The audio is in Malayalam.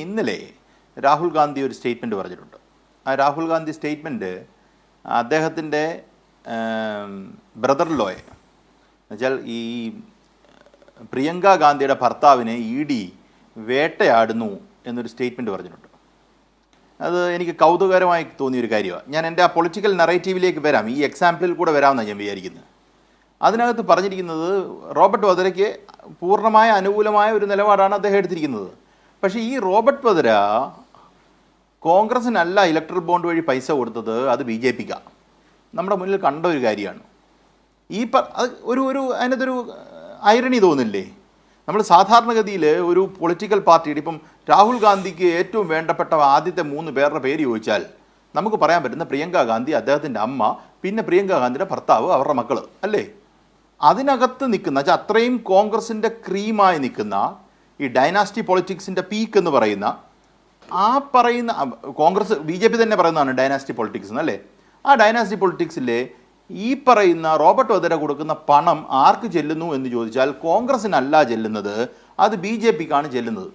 ഇന്നലെ രാഹുൽ ഗാന്ധി ഒരു സ്റ്റേറ്റ്മെന്റ് പറഞ്ഞിട്ടുണ്ട്. ആ രാഹുൽ ഗാന്ധി സ്റ്റേറ്റ്മെന്റ് അദ്ദേഹത്തിന്റെ ബ്രദർ ലോയെ എന്നുവെച്ചാൽ ഈ പ്രിയങ്ക ഗാന്ധിയുടെ ഭർത്താവിനെ ഇ ഡി വേട്ടയാടുന്നു എന്നൊരു സ്റ്റേറ്റ്മെന്റ് പറഞ്ഞിട്ടുണ്ട്. അത് എനിക്ക് കൗതുകകരമായി തോന്നിയൊരു കാര്യമാണ് ഞാൻ എന്റെ ആ പൊളിറ്റിക്കൽ നറേറ്റീവിലേക്ക് വരാം. ഈ എക്സാമ്പിളിൽ കൂടെ വരാമെന്നാണ് ഞാൻ വിചാരിക്കുന്നത്. അതിനകത്ത് പറഞ്ഞിരിക്കുന്നത് റോബർട്ട് വധരയ്ക്ക് പൂർണമായ അനുകൂലമായ ഒരു നിലപാടാണ് അദ്ദേഹം എടുത്തിരിക്കുന്നത്. പക്ഷേ ഈ റോബർട്ട് പതിര കോൺഗ്രസിനല്ല ഇലക്ട്രൽ ബോണ്ട് വഴി പൈസ കൊടുത്തത് അത് ബി ജെ പിക്കാണ് നമ്മുടെ മുന്നിൽ കണ്ട ഒരു കാര്യമാണ്. ഈ പ അത് ഒരു ഒരു അതിനകത്തൊരു ഐറണി തോന്നില്ലേ? നമ്മൾ സാധാരണഗതിയിൽ ഒരു പൊളിറ്റിക്കൽ പാർട്ടിയുടെ ഇപ്പം രാഹുൽ ഗാന്ധിക്ക് ഏറ്റവും വേണ്ടപ്പെട്ട ആദ്യത്തെ മൂന്ന് പേരുടെ പേര് ചോദിച്ചാൽ നമുക്ക് പറയാൻ പറ്റുന്ന പ്രിയങ്ക ഗാന്ധി അദ്ദേഹത്തിന്റെ അമ്മ പിന്നെ പ്രിയങ്ക ഗാന്ധിയുടെ ഭർത്താവ് അവരുടെ മക്കൾ അല്ലേ? അതിനകത്ത് നിൽക്കുന്ന വെച്ചാൽ അത്രയും കോൺഗ്രസിന്റെ ക്രീമായി നിൽക്കുന്ന ഈ ഡൈനാസ്റ്റി പൊളിറ്റിക്സിന്റെ പീക്ക് എന്ന് പറയുന്ന ആ പറയുന്ന കോൺഗ്രസ് ബി ജെ പി തന്നെ പറയുന്നതാണ് ഡൈനാസ്റ്റി പൊളിറ്റിക്സ് എന്നല്ലേ ആ ഡൈനാസ്റ്റി പൊളിറ്റിക്സിലെ ഈ പറയുന്ന റോബർട്ട് വധര കൊടുക്കുന്ന പണം ആർക്ക് ചെല്ലുന്നു എന്ന് ചോദിച്ചാൽ കോൺഗ്രസിനല്ല ചെല്ലുന്നത് അത് ബി ജെ പിക്കാണ് ചെല്ലുന്നത്.